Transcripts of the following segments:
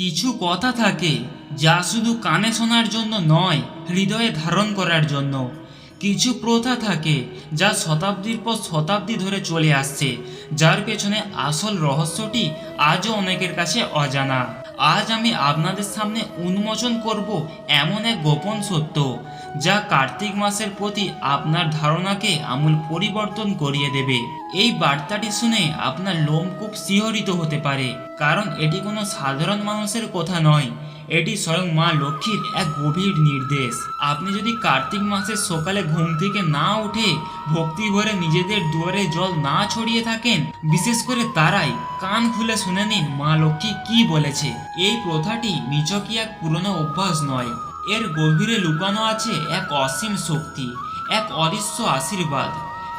কিছু কথা থাকে যা শুধু কানে শোনার জন্য নয়, হৃদয়ে ধারণ করার জন্য। কিছু প্রথা থাকে যা শতাব্দীর পর শতাব্দী ধরে চলে আসছে, যার পেছনে আসল রহস্যটি আজও অনেকের কাছে অজানা। আজ আমি আপনাদের সামনে উন্মোচন করব এমন এক গোপন সত্য, যা কার্তিক মাসের প্রতি আপনার ধারণাকে আমূল পরিবর্তন করিয়ে দেবে। এই বার্তাটি শুনে আপনার লোমকূপ শিহরিত হতে পারে, কারণ এটি কোনো সাধারণ মানুষের কথা নয়। এটি স্বয়ং মা লক্ষ্মীর এক গভীর নির্দেশ। আপনি যদি কার্তিক মাসের সকালে ঘুম থেকে না উঠে ভক্তি ভরে নিজেদের দুয়ারে জল না ছড়িয়ে থাকেন, বিশেষ করে তারাই, কান খুলে শুনে নিন মা লক্ষ্মী কি বলেছে। এই প্রথাটি নিচকি এক পুরনো অভ্যাস নয়। এর গভীরে লুকানো আছে এক অসীম শক্তি, এক অদৃশ্য আশীর্বাদ।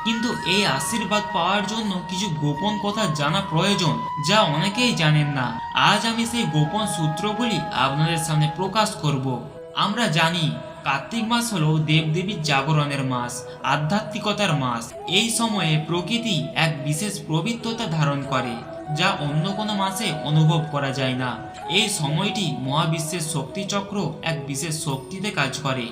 কিন্তু এই আশীর্বাদ পাওয়ার জন্য কিছু গোপন কথা জানা প্রয়োজন, যা অনেকেই জানেন না। আজ আমি সেই গোপন সূত্রগুলি আপনাদের সামনে প্রকাশ করব। আমরা জানি, কার্তিক মাস হলো দেবদেবীর জাগরণের মাস, আধ্যাত্মিকতার মাস। এই সময়ে প্রকৃতি এক বিশেষ পবিত্রতা ধারণ করে, যা অন্য কোনো মাসে অনুভব করা যায় না। এই সময়টি মহাবিশ্বের শক্তিচক্র এক বিশেষ শক্তিতে কাজ করে।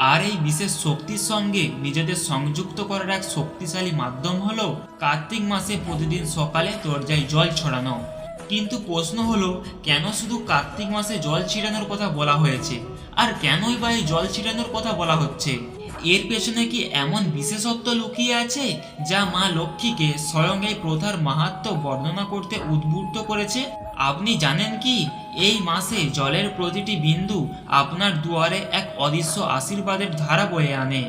আর এই বিশেষ শক্তির সঙ্গে নিজেদের সংযুক্ত করার এক শক্তিশালী মাধ্যম হল কার্তিক মাসে প্রতিদিন সকালে দরজায় জল ছড়ানো। কিন্তু প্রশ্ন হলো, কেন শুধু কার্তিক মাসে জল ছিটানোর কথা বলা হয়েছে? আর কেনই বা এই জল ছিটানোর কথা বলা হচ্ছে? এর পেছনে কি এমন বিশেষত্ব লুকিয়ে আছে, যা মা লক্ষ্মীকে স্বয়ং এই প্রথার মাহাত্ম্য বর্ণনা করতে উদ্বুদ্ধ করেছে? আপনি জানেন কি? এই মাসে জলের প্রতিটি বিন্দু আপনার দুয়ারে এক অদৃশ্য আশীর্বাদের ধারা বয়ে আনে।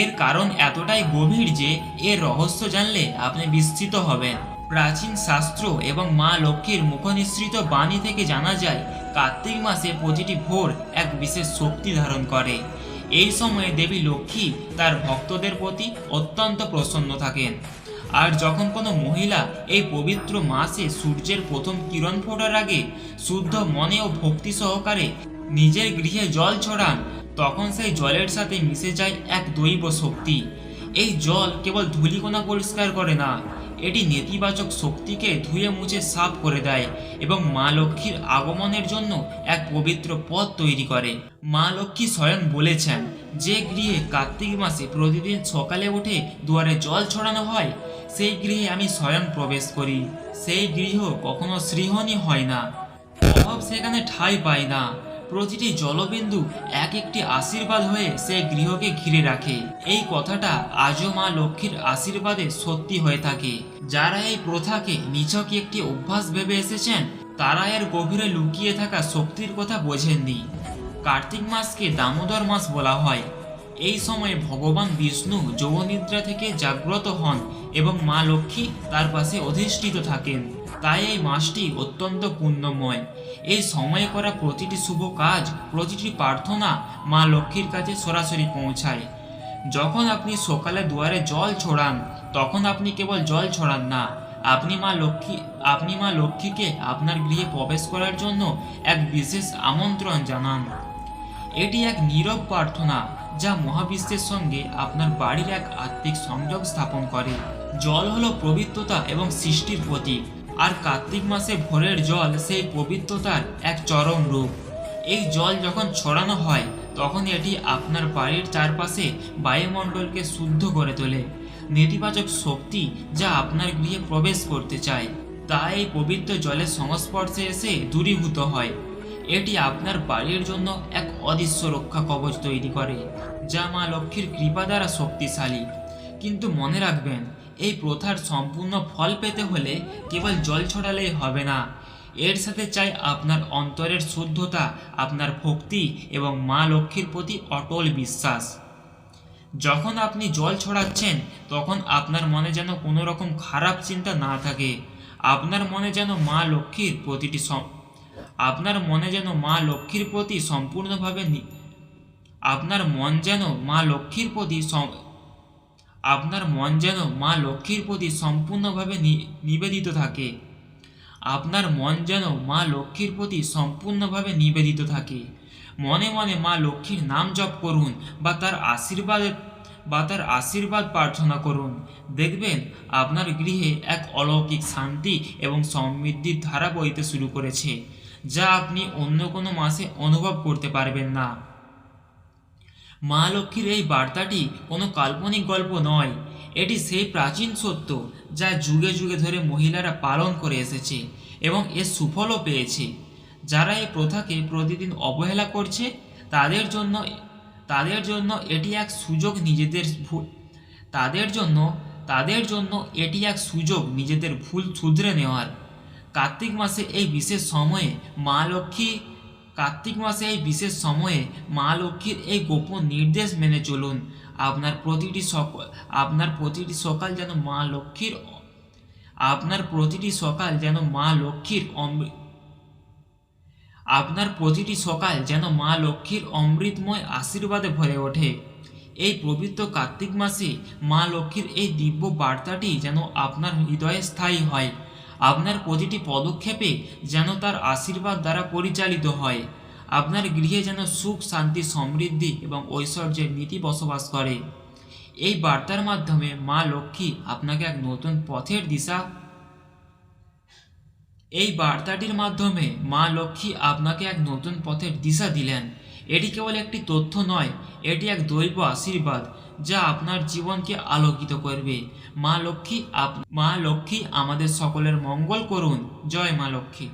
এর কারণ এতটাই গভীর যে এর রহস্য জানলে আপনি বিস্মিত হবেন। প্রাচীন শাস্ত্র এবং মা লক্ষ্মীর মুখনিসৃত বাণী থেকে জানা যায়, কার্তিক মাসে প্রতিটি ভোর এক বিশেষ শক্তি ধারণ করে। এই সময়ে দেবী লক্ষ্মী তার ভক্তদের প্রতি অত্যন্ত প্রসন্ন থাকেন। আর যখন কোনো মহিলা এই পবিত্র মাসে সূর্যের প্রথম কিরণ ফোটার আগে শুদ্ধ মনে ও ভক্তি সহকারে নিজের গৃহে জল ছড়ান, তখন সেই জলের সাথে মিশে যায় এক দৈব শক্তি। এই জল কেবল ধূলিকণা পরিষ্কার করে না এটি নেতিবাচক শক্তিকে ধুয়ে মুছে সাফ করে দেয় এবং মা লক্ষ্মীর আগমনের জন্য এক পবিত্র পথ তৈরি করে। মা লক্ষ্মী স্বয়ং বলেছেন, যে গৃহে কার্তিক মাসে প্রতিদিন সকালে উঠে দুয়ারে জল ছড়ানো হয়, সেই গৃহে আমি স্বয়ং প্রবেশ করি। সেই গৃহ কখনো সৃহণী হয় না। অভাব সেখানে ঠাঁই পায় না। প্রতিটি জলবিন্দু এক একটি আশীর্বাদ হয়ে সেই গৃহকে ঘিরে রাখে। এই কথাটা আজও মা লক্ষ্মীর আশীর্বাদে সত্যি হয়ে থাকে। যারা এই প্রথাকে নিছক একটি অভ্যাস ভেবে এসেছেন, তারা এর গভীরে লুকিয়ে থাকা শক্তির কথা বোঝেননি। কার্তিক মাসকে দামোদর মাস বলা হয়। এই সময়ে ভগবান বিষ্ণু যৌবনিদ্রা থেকে জাগ্রত হন এবং মা লক্ষ্মী তার পাশে অধিষ্ঠিত থাকেন। তাই এই মাসটি অত্যন্ত পুণ্যময়। এই সময়ে করা প্রতিটি শুভ কাজ, প্রতিটি প্রার্থনা মা লক্ষ্মীর কাছে সরাসরি পৌঁছায়। যখন আপনি সকালে দুয়ারে জল ছড়ান, তখন আপনি কেবল জল ছড়ান না, আপনি মা লক্ষ্মী, আপনি মা লক্ষ্মীকে আপনার গৃহে প্রবেশ করার জন্য এক বিশেষ আমন্ত্রণ জানান। এটি এক নীরব প্রার্থনা যা মহাবিশ্বের সঙ্গে আপনার বাড়ির এক আত্মিক সংযোগ স্থাপন করে। জল হলো পবিত্রতা এবং সৃষ্টির প্রতীক। আর কার্তিক মাসে ভোরের জল সেই পবিত্রতার এক চরম রূপ। এই জল যখন ছড়ানো হয়, তখন এটি আপনার বাড়ির চারপাশে বায়ুমণ্ডলকে শুদ্ধ করে তোলে। নেতিবাচক শক্তি যা আপনার গৃহে প্রবেশ করতে চায়, তা এই পবিত্র জলের সংস্পর্শে এসে দূরীভূত হয়। এটি আপনার বাড়ির জন্য এক অদৃশ্য রক্ষা কবচ তৈরি করে, যা মা লক্ষ্মীর কৃপা দ্বারা শক্তিশালী। কিন্তু মনে রাখবেন এই প্রথার সম্পূর্ণ ফল পেতে হলে কেবল জল ছড়ালেই হবে না। এর সাথে চাই আপনার অন্তরের শুদ্ধতা, আপনার ভক্তি এবং মা লক্ষ্মীর প্রতি অটল বিশ্বাস। যখন আপনি জল ছড়াচ্ছেন, তখন আপনার মনে যেন কোনো রকম খারাপ চিন্তা না থাকে। আপনার মনে যেন মা লক্ষ্মীর প্রতিটি আপনার মনে যেন মা লক্ষ্মীর প্রতি সম্পূর্ণভাবে আপনার মন যেন মা লক্ষ্মীর প্রতি আপনার মন যেন মা লক্ষ্মীর প্রতি সম্পূর্ণভাবে নিবেদিত থাকে। আপনার মন যেন মা লক্ষ্মীর প্রতি সম্পূর্ণভাবে নিবেদিত থাকে। মনে মনে মা লক্ষ্মীর নাম জপ করুন বা তার আশীর্বাদ, বা তার আশীর্বাদ প্রার্থনা করুন। দেখবেন আপনার গৃহে এক অলৌকিক শান্তি এবং সমৃদ্ধির ধারা বইতে শুরু করেছে, যা আপনি অন্য কোনো মাসে অনুভব করতে পারবেন না। মা লক্ষ্মীর এই বার্তাটি কোনো কাল্পনিক গল্প নয়। এটি সেই প্রাচীন সত্য যা যুগে যুগে ধরে মহিলারা পালন করে এসেছে এবং এর সুফলও পেয়েছে। যারা এই প্রথাকে প্রতিদিন অবহেলা করছে, তাদের জন্য তাদের জন্য এটি এক সুযোগ নিজেদের ভুল তাদের জন্য তাদের জন্য এটি এক সুযোগ নিজেদের ভুল শুধরে নেওয়ার। কার্তিক মাসে এই বিশেষ সময়ে মা লক্ষ্মী কার্তিক মাসে এই বিশেষ সময়ে মা লক্ষ্মীর এই গোপন নির্দেশ মেনে চলুন। আপনার প্রতিটি সকল, আপনার প্রতিটি সকাল যেন মা লক্ষ্মীর, আপনার প্রতিটি সকাল যেন মা লক্ষ্মীর অমৃ- আপনার প্রতিটি সকাল যেন মা লক্ষ্মীর অমৃতময় আশীর্বাদে ভরে ওঠে। এই পবিত্র কার্তিক মাসে মা লক্ষ্মীর এই দিব্য বার্তাটি যেন আপনার হৃদয়ে স্থায়ী হয়। আপনার প্রতিটি পদক্ষেপে যেন তার আশীর্বাদ দ্বারা পরিচালিত হয়। আপনার গৃহে যেন সুখ, শান্তি, সমৃদ্ধি এবং ঐশ্বর্যের নীতি বসবাস করে। এই বার্তার মাধ্যমে মা লক্ষ্মী আপনাকে এক নতুন পথের দিশা এই বার্তাটির মাধ্যমে মা লক্ষ্মী আপনাকে এক নতুন পথের দিশা দিলেন। এটি কেবল একটি তথ্য নয়, এটি এক দৈব আশীর্বাদ যা আপনার জীবনকে আলোকিত করবে। মা লক্ষ্মী, আপ মা লক্ষ্মী আমাদের সকলের মঙ্গল করুন। জয় মা লক্ষ্মী।